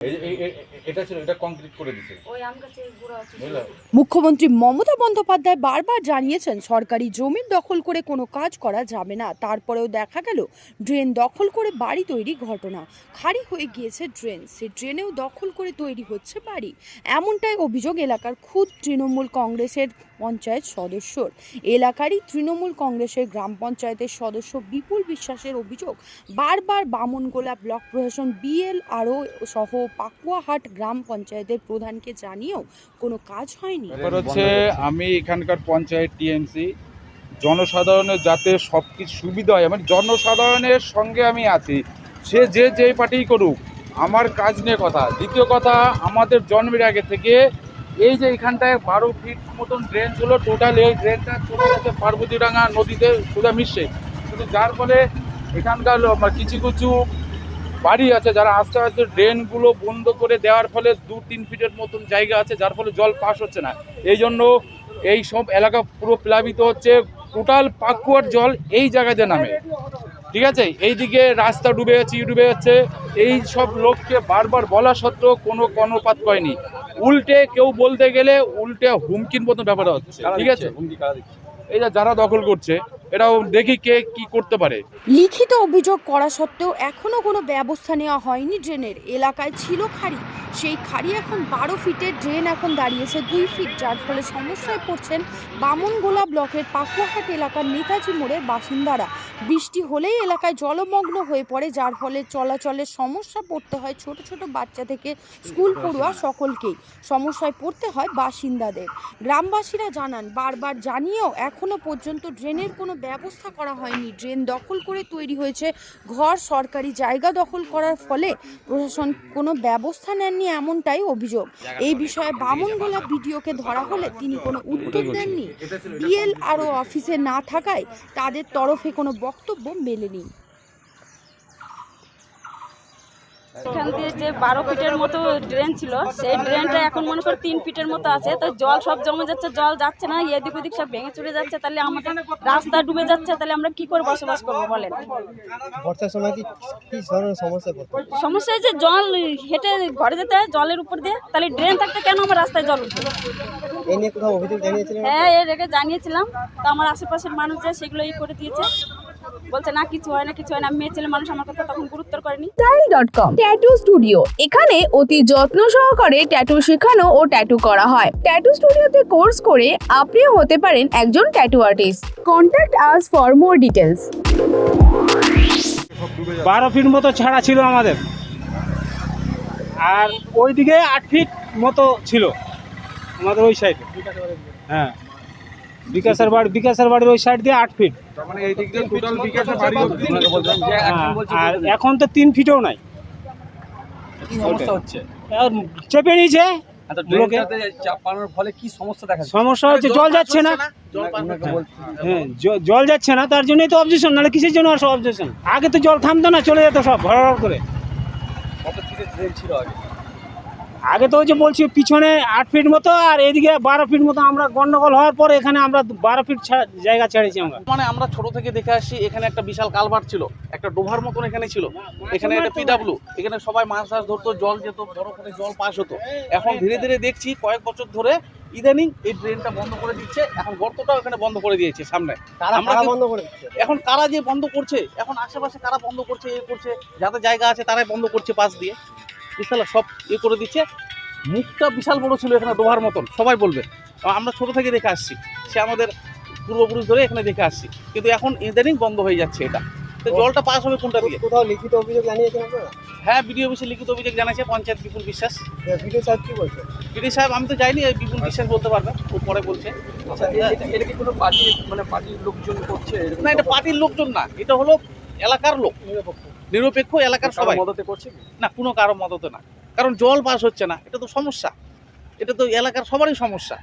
এই- এই- এই- এটা ছিল এটা কংক্রিট করে দিছে। ওই আম গাছের গোড়া হচ্ছে বুঝলা? মুখ্যমন্ত্রী মমতা বন্দ্যোপাধ্যায় বারবার জানিয়েছেন সরকারি জমির দখল করে কোনো কাজ করা যাবে না। তারপরেও দেখা গেল ড্রেন দখল করে বাড়ি তৈরি ঘটনা। খালি হয়ে গিয়েছে ড্রেন সে ড্রেনেও দখল করে তৈরি হচ্ছে বাড়ি। এমনটাই অভিযোগ এলাকার খুদ তৃণমূল কংগ্রেসের পঞ্চায়েত সদস্যর। এলাকারই তৃণমূল কংগ্রেসের গ্রাম পঞ্চায়েতের সদস্য বিপুল বিশ্বাসের অভিযোগ বারবার বামনগোলা ব্লক প্রশাসন বিএল আরও সহ পাকুয়াহাট গ্রাম পঞ্চায়েতের প্রধানকে জানিয়েও কোনো কাজ হয়নি। হচ্ছে আমি এখানকার পঞ্চায়েত টিএমসি, জনসাধারণের যাতে সব কিছু সুবিধা হয় মানে জনসাধারণের সঙ্গে আমি আছি। সে যে যে পার্টি করুক, আমার কাজ নিয়ে কথা। দ্বিতীয় কথা, আমাদের জন্মের আগে থেকে এই যে এখানটায় বারো ফিট মতন ড্রেন ছিল টোটাল এই ড্রেনটা চলে গেছে পার্বতীডাঙ্গা নদীতে সোজা মিশে। কিন্তু যার ফলে এখানকার কিছু কিছু বাড়ি আছে যারা আস্তে আস্তে ড্রেনগুলো বন্ধ করে দেওয়ার ফলে দু তিন ফিটের মতন জায়গা আছে যার ফলে জল পাস হচ্ছে না। এই জন্য এই সব এলাকা পুরো প্লাবিত হচ্ছে টোটাল পাকুয়ার জল এই জায়গাতে নামে। ঠিক আছে? এইদিকে রাস্তা ডুবে যাচ্ছে ডুবে যাচ্ছে। এই সব লোককে বারবার বলা সত্ত্বেও কোনো কর্ণপাত করেনি উল্টে কেউ বলতে গেলে উল্টে হুমকির মতন ব্যাপার হচ্ছে। ঠিক আছে? এই যে যারা দখল করছে এটাও দেখি কে কি করতে পারে। লিখিত অভিযোগ করা সত্ত্বেও এখনও কোনো ব্যবস্থা নেওয়া হয়নি ড্রেনের। এলাকায় ছিল খাড়ি। সেই খাড়ি এখন বারো ফিটের ড্রেন এখন দাঁড়িয়েছে দুই ফিট, যার ফলে সমস্যায় পড়ছেন বামনগোলা ব্লকের পাকুয়াহাট এলাকার নেতাজি মোড়ের বাসিন্দারা। বৃষ্টি হলেই এলাকায় জলমগ্ন হয়ে পড়ে, যার ফলে চলাচলের সমস্যা পড়তে হয় ছোট ছোট বাচ্চা থেকে স্কুল পড়ুয়া সকলকেই। সমস্যায় পড়তে হয় বাসিন্দাদের। গ্রামবাসীরা জানান, বারবার জানিয়েও এখনও পর্যন্ত ড্রেনের কোনো ব্যবস্থা করা হয়নি। ড্রেন দখল করে তৈরি হয়েছে ঘর সরকারি জায়গা দখল করার ফলে প্রশাসন কোনো ব্যবস্থা নেননি এমনটাই অভিযোগ। এই বিষয়ে বামনগোলা বিডিওকে ধরা হলে তিনি কোনো উত্তর দেননি। বিএল আরও অফিসে না থাকায় তাদের তরফে কোনো বক্তব্য মেলেনি। এখান দিয়ে যে বারো ফিটের মতো ড্রেন ছিল সেই ড্রেনটা এখন মনে করো তিন ফিটের মতো আছে। তো জল সব জমে যাচ্ছে জল যাচ্ছে না এদিক ওদিক সব ভেঙে চলে যাচ্ছে। তাহলে আমাদের রাস্তা ডুবে যাচ্ছে তাহলে আমরা কি করে বসবাস করব বলেন? বর্ষার সময় কি সমস্যা করতে সমস্যা হচ্ছে জল হেঁটে ঘরে যেতে হয় জলের উপর দিয়ে তাহলে ড্রেন থাকতে কেন আমার রাস্তায় জল উঠবে? এই নিয়ে কোথাও অভিযোগ জানিয়েছিলেন? হ্যাঁ এর আগে জানিয়েছিলাম। তো আমার আশেপাশের মানুষ যে সেগুলো ই করে দিয়েছে। বলছে না কিছু হয় না কিছু হয় না। মেয়ে ছেলে মানুষ আমার কথা তখন গুরুত্ব করেনি। ডট কম ট্যাটু স্টুডিও এখানে অতি যত্ন সহকারে ট্যাটু শেখানো ও ট্যাটু করা হয়। ট্যাটু স্টুডিওতে কোর্স করে আপনিও হতে পারেন একজন tattoo artist contact us for more details বারো ফিট মতো ছাড়া ছিল আমাদের। আর ওইদিকে আট ফিট মতো ছিল। আমাদের ওই সাইডে হ্যাঁ। বিকাশের বাড়ি বিকাশের বাড়ির ওই সাইড দিয়ে আট ফিট মানে অবধি হ্যাঁ, আর এখন তো তিন ফিটও নাই। সমস্যা হচ্ছে? আর চেপে নিয়েছে। লোকে চাপানোর ফলে কি সমস্যা হচ্ছে জল যাচ্ছে না। হ্যাঁ জল যাচ্ছে না তার জন্যই তো অবজেকশন নাহলে কিসের জন্য আর অবজেকশন আগে তো জল থামতো না চলে যেত সব ভর ভর করে। ছিল আগে? আগে তো ওই যে বলছি পিছনে আট ফিট মতো আর এদিকে বারো ফিট মতো আমরা গন্ডগোল হওয়ার পরে এখানে আমরা বারো ফিট জায়গা ছেড়েছি আমরা। মানে আমরা ছোট থেকে দেখে আসি এখানে একটা বিশাল কালভার ছিল একটা ডোভার মতন এখানে ছিল। এখানে একটা পিডাব্লু এখানে সবাই মাছ টাছ ধরতো জল যেত বড় করে জল পাস হতো। এখন ধীরে ধীরে দেখছি কয়েক বছর ধরে ইদানিং এই ড্রেনটা বন্ধ করে দিচ্ছে এখন গর্তটাও এখানে বন্ধ করে দিয়েছে সামনে। আমরা বন্ধ করে এখন কারা যে বন্ধ করছে এখন আশেপাশে কারা বন্ধ করছে এ করছে যাদের জায়গা আছে তারাই বন্ধ করছে পাশ দিয়ে। পারলে সব ইয়ে করে দিচ্ছে। মুখটা বিশাল বড় ছিল এখানে ডোভার মতন সবাই বলবে। আমরা ছোট থেকে দেখে আসছি। সে আমাদের পূর্বপুরুষ ধরে এখানে দেখে আসছি। কিন্তু এখন ইদানিং বন্ধ হয়ে যাচ্ছে এটা। তো জলটা পাস হবে কোনটা দিয়ে? কোথাও লিখিত অভিযোগ জানিয়েছেন আপনারা? হ্যাঁ বিডিও অফিসে লিখিত অভিযোগ জানাচ্ছে পঞ্চায়েত বিপুল বিশ্বাস। ভিডিও সাহেব কি বলছেন বিডি সাহেব আমি তো যাইনি এই বিপুল বিশ্বাস বলতে পারবে ও পরে বলছে। আচ্ছা এটা কি কোনো পার্টি মানে পার্টির লোকজন করছে না এটা পার্টির লোকজন না এটা হলো এলাকার লোক। নিরপেক্ষ। এলাকার সবাই। মদতে করছে না কোনো কারও মদতে না। কারণ জল পাস হচ্ছে না এটা তো সমস্যা। এটা তো এলাকার সবারই সমস্যা।